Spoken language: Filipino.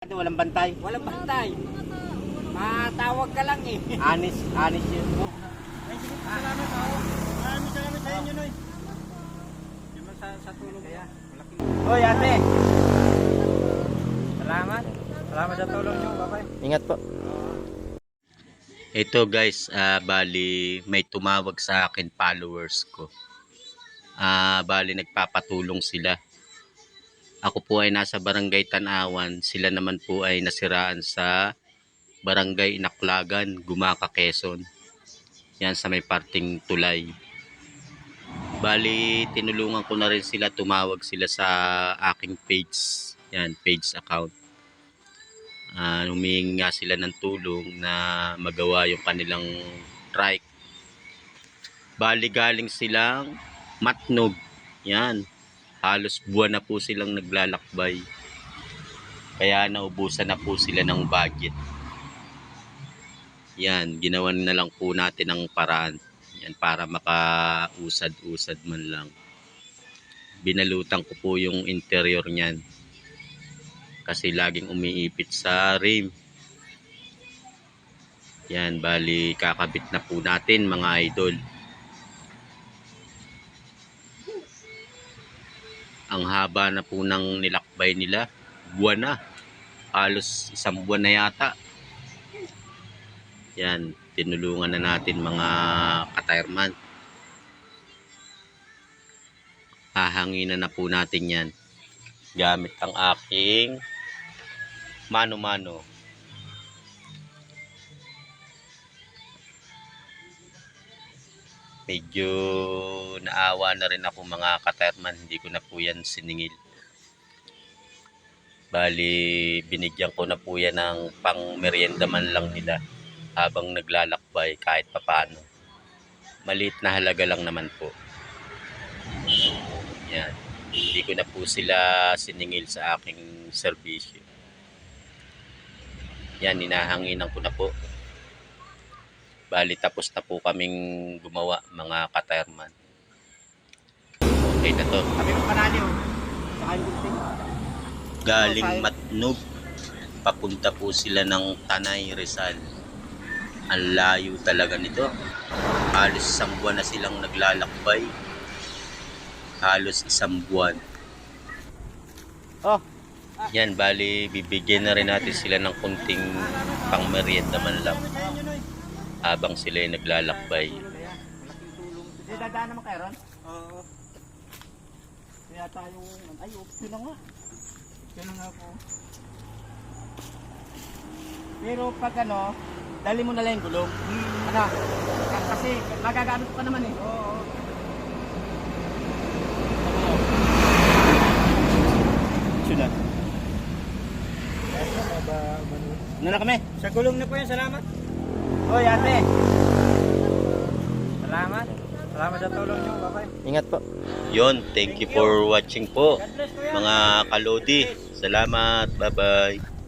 Ate, walang bantay. Walang bantay. Matawag ka lang eh. Anis, anis yun. Salamat ako. Maraming salamat sa inyo, Noy. Di ba sa, sa tulong kaya? Hoy, ate. Salamat. Salamat sa tulong nyo. Bye-bye. Ingat po. Ito guys, ah, bali may tumawag sa akin followers ko. Ah, bali nagpapatulong sila. Ako po ay nasa Barangay Tanawan, sila naman po ay nasiraan sa Barangay Inaklagan, Gumaka, Quezon. Yan sa may parting tulay. Bali, tinulungan ko na rin sila, tumawag sila sa aking page. Yan, page account. Ah, humingi nga sila ng tulong na magawa yung kanilang trike. Bali galing silang matnog. Yan. Halos buwan na po silang naglalakbay. Kaya naubusan na po sila ng budget. Yan, ginawan na lang po natin ng paraan. Yan, para makausad-usad man lang. Binalutan ko po yung interior niyan kasi laging umiipit sa rim. Yan, bali kakabit na po natin mga idol. Ang haba na po ng nilakbay nila. Buwan na. Halos isang buwan na yata. Yan, tinulungan na natin mga katirman. Hahanginan na po natin yan gamit ang aking mano-mano. Medyo naawa na rin ako mga katerman, hindi ko na po yan siningil. Bali, binigyan ko na po yan ng pang merienda man lang nila habang naglalakbay kahit papano. Maliit na halaga lang naman po. Yan hindi ko na po sila siningil sa aking serbisyo. Yan, hinahanginan ko na po. Bali, tapos na po kaming gumawa, mga katerman. Okay na to. Kami. Saka yung gunting. Galing Matnog, papunta po sila ng Tanay, Rizal. Ang layo talaga nito. Halos isang buwan na silang naglalakbay. Halos isang buwan. Oh. Yan, bali, bibigyan na rin natin sila ng kunting pangmerienda man lang Salamat sa inyo, Noy. Habang sila ay naglalakbay. Kaya, malaking tulong. Hindi dadaan naman kayo ron? Oo. Kaya tayong... Ay, oh, yun na nga. Yun na nga po. Pero pag ano, dali mo na lang yung gulong. Ano? K- Kasi magagamit ko pa naman eh. Oo. Sunod. Ano na kami? Sa gulong na po yan, salamat. Hoy, ate. Salamat. Salamat sa tulong nyo. Bye-bye. Ingat po. Yon, thank you for watching po. Mga kalodi. Salamat. Bye-bye.